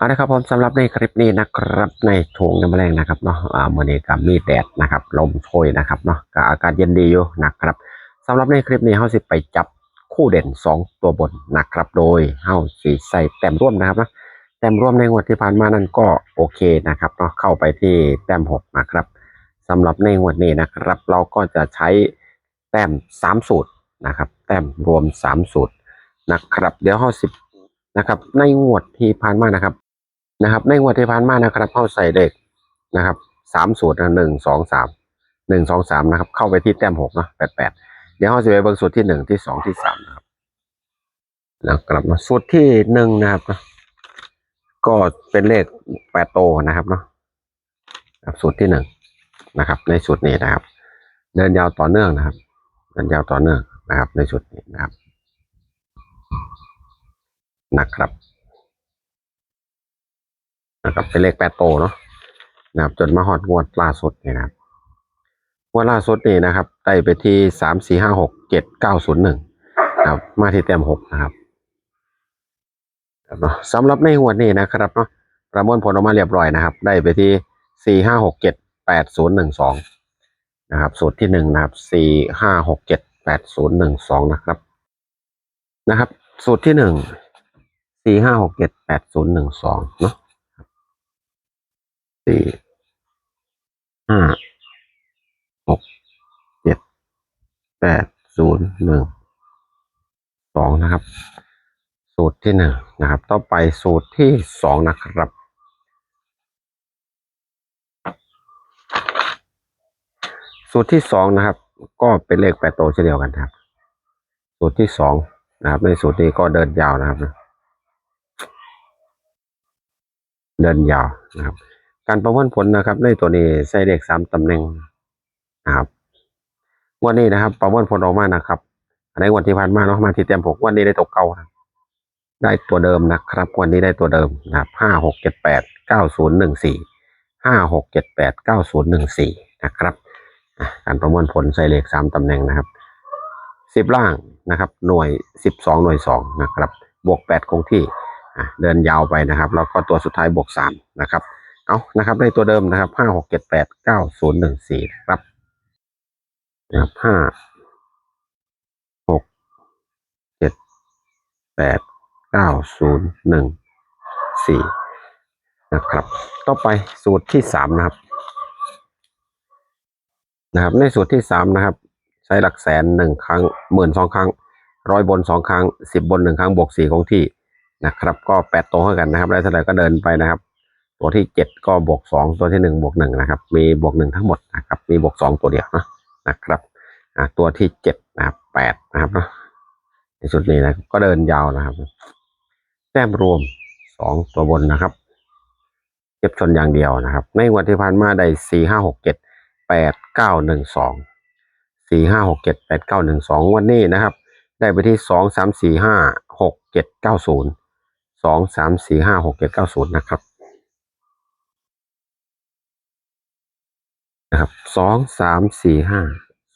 เอาละครับผมสำหรับในคลิปนี้นะครับในถุงน้ำแรงนะครับเนาะอ่ามื่อนี้กับมีแดดนะครับลมโชยนะครับเนาะก็อากาศเย็นดีอยู่นะครับสำหรับในคลิปนี้เฮาสิไปจับคู่เด่น 2 ตัวบนนะครับ โดยเฮาสิใส่แต้มร่วมนะครับนะแต้มร่วมในงวดที่ผ่านมานั้นก็โอเคนะครับเนาะเข้าไปที่แต้ม6นะครับสำหรับในงวดนี้นะครับ เราก็จะใช้แต้ม 3 สูตรนะครับ แต้มรวม 3 สูตรนะครับ เดี๋ยวเฮาสินะครับในงวดที่ผ่านมานะครับ นะครับ ในงวดที่ผ่านมานะครับเข้าใส่เด็กนะครับสามสูตรนะหนึ่งสองสามหนึ่งสองสามนะครับ เข้าไปที่แต้มหกเนาะแปดแปดเดี๋ยวเขาจะไปเบิ่งสูตรที่หนึ่งที่สองที่สามนะครับแล้วกลับมาสูตรที่หนึ่งนะครับนะก็เป็นเลขแปดโตนะครับเนาะสูตรที่หนึ่งนะครับ ในสูตรนี้นะครับ เดินยาวต่อเนื่องนะครับ เดินยาวต่อเนื่องนะครับ ในสูตรนี้นะครับนะครับ นะครับเป็นเลขแปดโตเนาะนะครับจนมาฮอดงวดล่าสุดนี่นะครับงวดล่าสุดนี่นะครับได้ไปที่สามสี่ห้าหกเจ็ดเก้าศูนย์หนึ่งนะครับมาที่แต้มหกนะครับครับเนาะสำหรับในงวดนี้นะครับเนาะประมวลผลออกมาเรียบร้อยนะครับ ได้ไปที่สี่ห้าหกเจ็ดแปดศูนย์หนึ่งสองนะครับสูตรที่หนึ่งนะครับสี่ห้าหกเจ็ดแปดศูนย์หนึ่งสองนะครับนะครับ สูตรที่หนึ่งสี่ห้าหกเจ็ดแปดศูนย์หนึ่งสองเนาะ สี่ห้าหกเจ็ดแปดศูนย์หนึ่งสองนะครับ สูตรที่หนึ่งนะครับ ต่อไปสูตรที่สองนะครับ สูตรที่สองนะครับ ก็เป็นเลขแปดโตวเช่นเดียวกันครับ สูตรที่สองนะครับ ในสูตรนี้ก็เดินยาวนะครับ เดินยาวนะครับ การประมวลผลนะครับ ในตัวนี้ใส่เลขสามตำแหน่งนะครับวันนี้นะครับ ประมวลผลออกมานะครับในวันที่ผ่านมาเนาะมาที่เต็มหกวันนี้ได้ตกเก่านะได้ตัวเดิมนะครับ วันนี้ได้ตัวเดิมนะครับห้าหกเจ็ดแปดเก้าศูนย์หนึ่งสี่ห้าหกเจ็ดแปดเก้าศูนย์หนึ่งสี่นะครับการประมวลผลใส่เลขสามตำแหน่งนะครับสิบล่างนะครับ หน่วยสิบสองหน่วยสองนะครับ บวกแปดคงที่เดินยาวไปนะครับ แล้วก็ตัวสุดท้ายบวกสามนะครับ เอานะครับในตัวเดิมนะครับห้าหกเจ็ดแปดเก้าศูนย์หนึ่งสี่ครับนะครับห้าหกเจ็ดแปดเก้าศูนย์หนึ่งสี่นะครับ ต่อไปสูตรที่สามนะครับ นะครับ ในสูตรที่สามนะครับ ใช้หลักแสนหนึ่งครั้งหมื่นสองครั้งร้อยบนสองครั้งสิบบนหนึ่งครั้งบวกสี่คงที่นะครับ ก็แปดตัวเท่ากันนะครับได้เท่าไหร่ก็เดินไปนะครับ ตัวที่เจ็ดก็บวกสองตัวที่หนึ่งบวกหนึ่งนะครับ มีบวกหนึ่งทั้งหมดนะครับ มีบวกสองตัวเดียวนะนะครับตัวที่เจ็ดนะครับแปดนะครับนะในสุดนี้นะก็เดินยาวนะครับ แต้มรวมสองตัวบนนะครับเก็บชนอย่างเดียวนะครับ ในวันที่ผ่านมาได้สี่ห้าหกเจ็ดแปดเก้าหนึ่งสองสี่ห้าหกเจ็ดแปดเก้าหนึ่งสองวันนี้นะครับ ได้ไปที่สองสามสี่ห้าหกเจ็ดเก้าศูนย์สองสามสี่ห้าหกเจ็ดเก้าศูนย์นะครับ นะครับสองสามสี่ห้า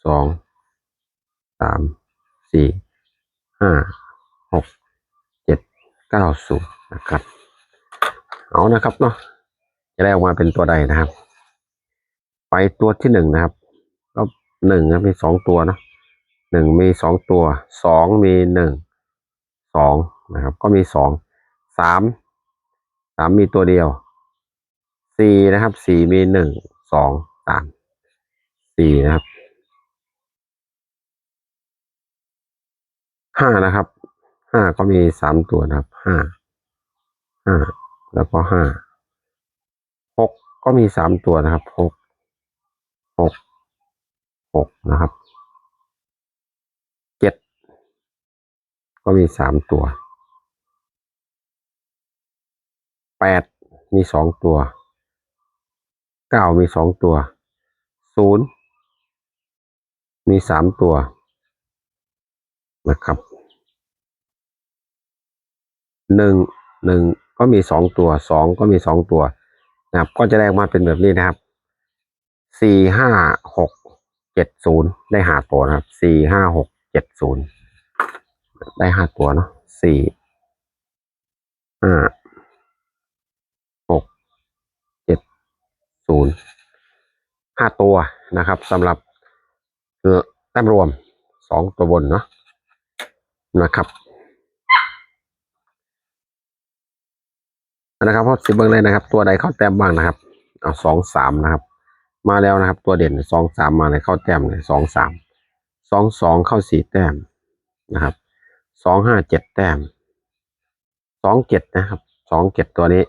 สองสามสี่ห้าหกเจ็ดเก้าศูนย์นะครับ เอานะครับเนาะจะได้ออกมาเป็นตัวใดนะครับ ไปตัวที่หนึ่งนะครับ ก็หนึ่งนะมีสองตัวเนาะหนึ่งมีสองตัวสองมีหนึ่งสองนะครับ ก็มีสองสามสามมีตัวเดียวสี่นะครับสี่มีหนึ่งสอง สามสี่นะครับห้านะครับห้าก็มีสามตัวนะครับห้าห้าแล้วก็ห้าหกก็มีสามตัวนะครับหกหกหกนะครับเจ็ดก็มีสามตัวแปดมีสองตัวเก้ามีสองตัว ศูนย์มีสามตัวนะครับหนึ่งหนึ่งก็มีสองตัวสองก็มีสองตัวนะครับ ก็จะได้ออกมาเป็นแบบนี้นะครับสี่ห้าหกเจ็ดศูนย์ได้หาตัวนะครับสี่ห้าหกเจ็ดศูนย์ได้ห้าตัวเนาะสี่ห้าหกเจ็ดศูนย์ ห้าตัวนะครับสำหรับเอ่อแต้มรวมสองตัวบนเนาะนะครับนะครับเพราะสิบเบิ้งเลยนะครับ ตัวใดเข้าแต้มบ้างนะครับเอาสองสามนะครับ มาแล้วนะครับ ตัวเด่นสองสามมาเลยเข้าแต้มเลยสองสามสองสองเข้าสี่แต้มนะครับสองห้าเจ็ดแต้มสองเจ็ดนะครับสองเจ็ดตัวนี้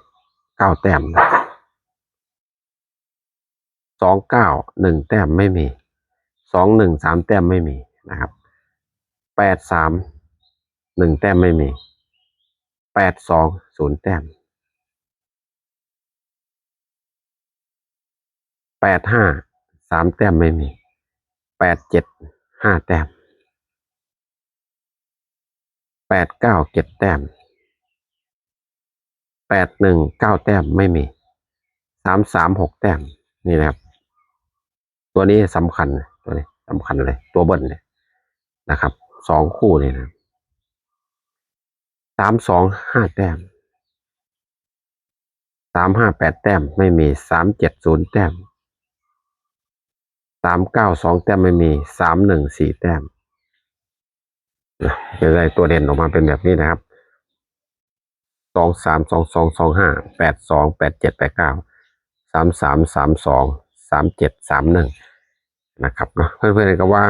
เก้าแต้มนะ องเก้าหนึ่งแต้มไม่มีสองหนึ่งสามแต้มไม่มีนะครับแปดสามหนึ่งแต้มไม่มีแปดสองศูนย์แต้มแปดห้าสามแต้มไม่มีแปดเจ็ดห้าแต้มแปดเก้าเจ็ดแต้มแปดหนึ่งเก้าแต้มไม่มีสามสามหกแต้มนี่นะครับ ตัวนี้สำคัญตัวนี้สำคัญเลย ตัวเบิ้ลเลยนะครับสองคู่นี่นะสามสองห้าแต้มสามห้าแปดแต้มไม่มีสามเจ็ดศูนย์แต้มสามเก้าสองแต้มไม่มีสามหนึ่งสี่แต้มจะได้ตัวเด่นออกมาเป็นแบบนี้นะครับสองสามสองสองสองห้าแปดสองแปดเจ็ดแปดเก้าสามสามสามสองามเจ็ดสามหนึ่งนะครับเนาะเพื่อนๆก็ว่า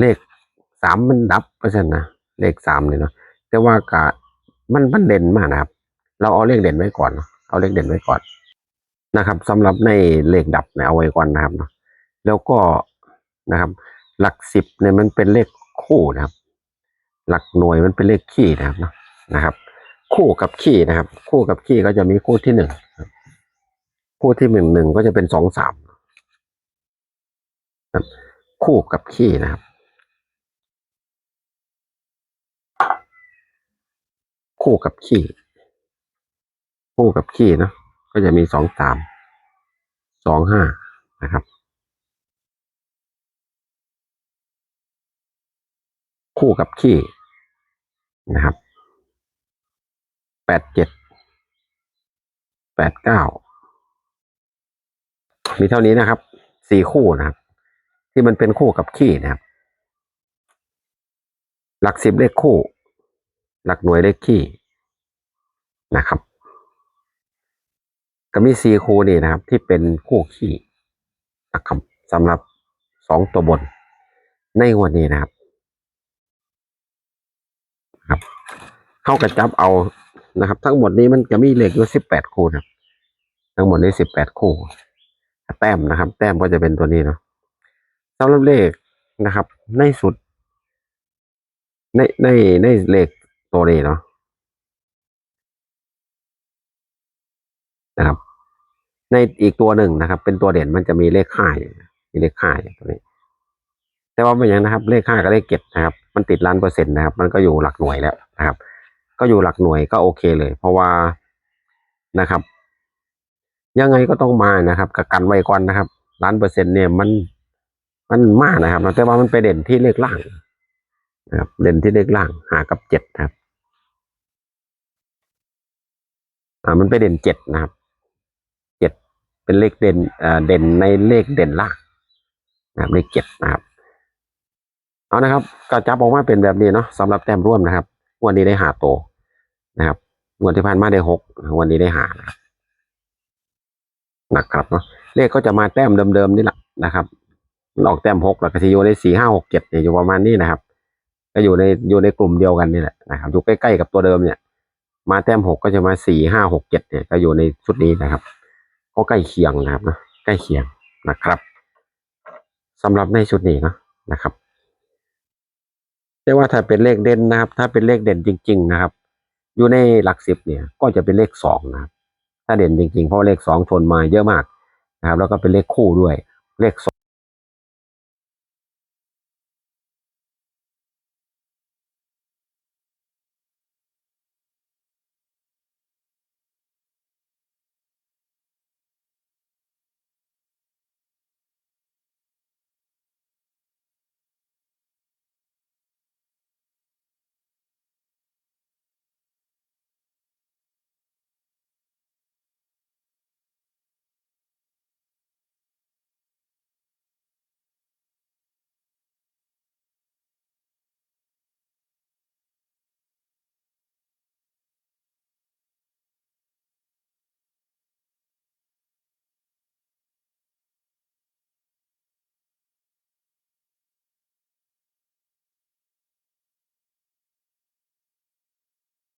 เลขสามมันดับเพราะฉะนั้นนะเลขสามเนี่ยเนาะแต่ว่ากะมันมันเด่นมากนะครับ เราเอาเลขเด่นไว้ก่อนเอาเลขเด่นไว้ก่อนนะครับสำหรับในเลขดับเนี่ยเอาไว้ก่อนนะครับเนาะแล้วก็นะครับ หลักสิบเนี่ยมันเป็นเลขคู่นะครับ หลักหน่วยมันเป็นเลขขี้นะครับเนาะนะครับ คู่กับขี้นะครับ คู่กับขี้ก็จะมีคู่ที่หนึ่ง คู่ที่หนึ่งหนึ่งก็จะเป็นสองสามคู่กับขี้นะครับ คู่กับขี้คู่กับขี้นะก็จะมีสองสามสองห้านะครับ คู่กับขี้นะครับแปดเจ็ดแปดเก้า มีเท่านี้นะครับ สี่คู่นะครับ ที่มันเป็นคู่กับขี้นะครับ หลักสิบเลขคู่ หลักหน่วยเลขขี้นะครับ ก็มีสี่คู่นี่นะครับ ที่เป็นคู่ขี้นะครับสำหรับสองตัวบน ในวันนี้นะครับครับเข้ากระจับเอานะครับ ทั้งหมดนี้มันจะมีเลขอยู่สิบแปดคู่นะครับ ทั้งหมดนี้สิบแปดคู่ แต้มนะครับ แต้มก็จะเป็นตัวนี้เนาะสำหรับเลขนะครับ ในสุด ในในในเลขตัวนี้เนาะนะครับ ในอีกตัวหนึ่งนะครับ เป็นตัวเด่นมันจะมีเลขห้าอยู่มีเลขห้ายตัวนี้ แต่ว่าเป็นอย่างนะครับ เลขห้ากับเลขเจ็ดนะครับ มันติดล้านเปอร์เซ็นต์นะครับ มันก็อยู่หลักหน่วยแล้วนะครับ ก็อยู่หลักหน่วยก็โอเคเลย เพราะว่านะครับ ยังไงก็ต้องมานะครับกับกันไว้ก่อนนะครับล้านเปอร์เซ็นต์เนี่ยมันมันมากนะครับแต่ว่ามันไปเด่นที่เลขล่างนะครับเด่นที่เลขล่างหากับเจ็ดครับอ่ามันไปเด่นเจ็ดนะครับเจ็ดเป็นเลขเด่นอ่าเด่นในเลขเด่นล่างนะครับเลขเจ็ดนะครับเอานะครับก็จับออกมาเป็นแบบนี้เนาะสำหรับแต้มร่วมนะครับวันนี้ได้หาโตนะครับวันที่ผ่านมาได้หกวันนี้ได้หานะครับ นะครับเนาะเลขก็จะมาแต้มเดิมๆนี่แหละนะครับมันออกแต้มหกแล้วก็จะอยู่ในสี่ห้าหกเจ็ดเนี่ยอยู่ประมาณนี้นะครับ ก็อยู่ในอยู่ในกลุ่มเดียวกันนี่แหละนะครับอยู่ใกล้ๆกับตัวเดิมเนี่ย มาแต้มหกก็จะมาสี่ห้าหกเจ็ดเนี่ยก็อยู่ในชุดนี้นะครับก็ใกล้เคียงนะครับนะใกล้เคียงนะครับสำหรับในชุดนี้นะนะครับแต่ว่าถ้าเป็นเลขเด่นนะครับ ถ้าเป็นเลขเด่นจริง ๆ นะครับ อยู่ในหลักสิบเนี่ย ก็จะเป็นเลขสองนะครับ ถ้าเด่นจริงๆ เพราะเลขสองชนมาเยอะมากนะครับแล้วก็เป็นเลขคู่ด้วยเลขส